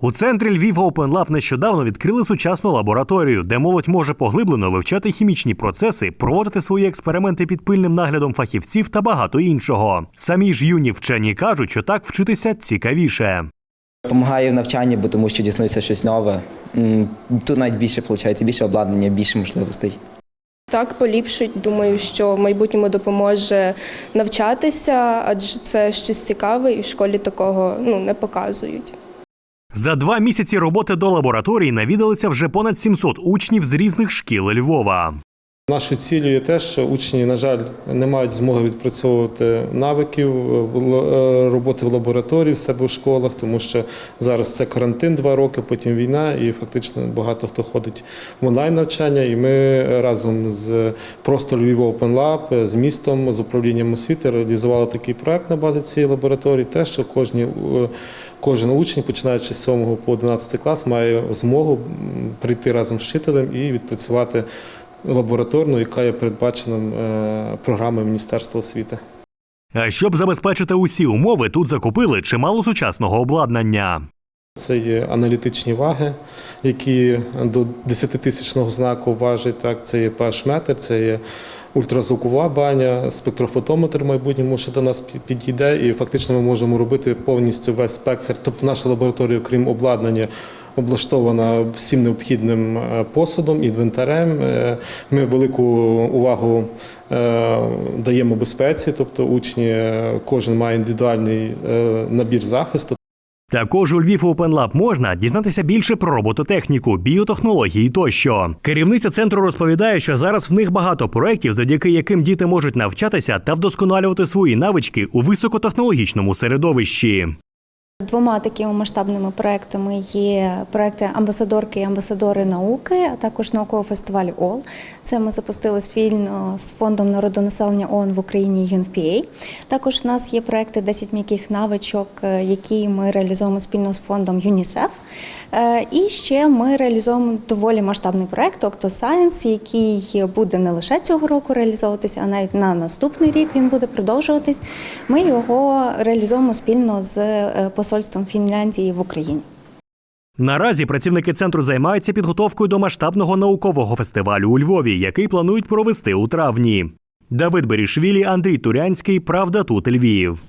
У центрі Львів Open Lab нещодавно відкрили сучасну лабораторію, де молодь може поглиблено вивчати хімічні процеси, проводити свої експерименти під пильним наглядом фахівців та багато іншого. Самі ж юні вчені кажуть, що так вчитися цікавіше. Помагає в навчанні, бо тому що дізнаюся щось нове. Тут навіть більше виходить, більше обладнання, більше можливостей. Так, поліпшить. Думаю, що в майбутньому допоможе навчатися, адже це щось цікаве, і в школі такого ну, не показують. За два місяці роботи до лабораторії навідалися вже понад 700 учнів з різних шкіл Львова. Нашою цілею є те, що учні, на жаль, не мають змоги відпрацьовувати навиків е, е, роботи в лабораторії в себе в школах, тому що зараз це карантин два роки, потім війна, і фактично багато хто ходить в онлайн навчання. І ми разом з просто Львів Open Lab, з містом, з управлінням освіти реалізували такий проект на базі цієї лабораторії. Те, що кожні е, Кожен учень, починаючи з 7 по 11 клас, має змогу прийти разом з вчителем і відпрацювати лабораторну, яка є передбачена е, програмою Міністерства освіти. А щоб забезпечити усі умови, тут закупили чимало сучасного обладнання. Це є аналітичні ваги, які до 10-тисячного знаку важать. Так, це є pH-метр, це є ультразвукова баня, спектрофотометр в майбутньому, що до нас підійде, і фактично ми можемо робити повністю весь спектр. Тобто наша лабораторія, крім обладнання, облаштована всім необхідним е, посудом, інвентарем. Е, Ми велику увагу е, даємо безпеці, тобто учні, кожен має індивідуальний набір захисту. Також у Львів Open можна дізнатися більше про робототехніку, біотехнології тощо. Керівниця центру розповідає, що зараз в них багато проєктів, завдяки яким діти можуть навчатися та вдосконалювати свої навички у високотехнологічному середовищі. Двома такими масштабними проектами є проекти амбасадорки і амбасадори науки, а також науковий фестиваль ОЛ. Це ми запустили спільно з фондом народонаселення ООН в Україні UNFPA. Також у нас є проекти 10 м'яких навичок, е, які ми реалізуємо спільно з фондом ЮНІСЕФ. Е, І ще ми реалізуємо доволі масштабний проект Octoscience, який буде не лише цього року реалізовуватися, а навіть на наступний рік він буде продовжуватись. Ми його реалізуємо спільно з е, посольством Фінляндії в Україні. Наразі працівники центру займаються підготовкою до масштабного наукового фестивалю у Львові, який планують провести у травні. Давид Берішвілі, Андрій Турянський. Правда тут Львів.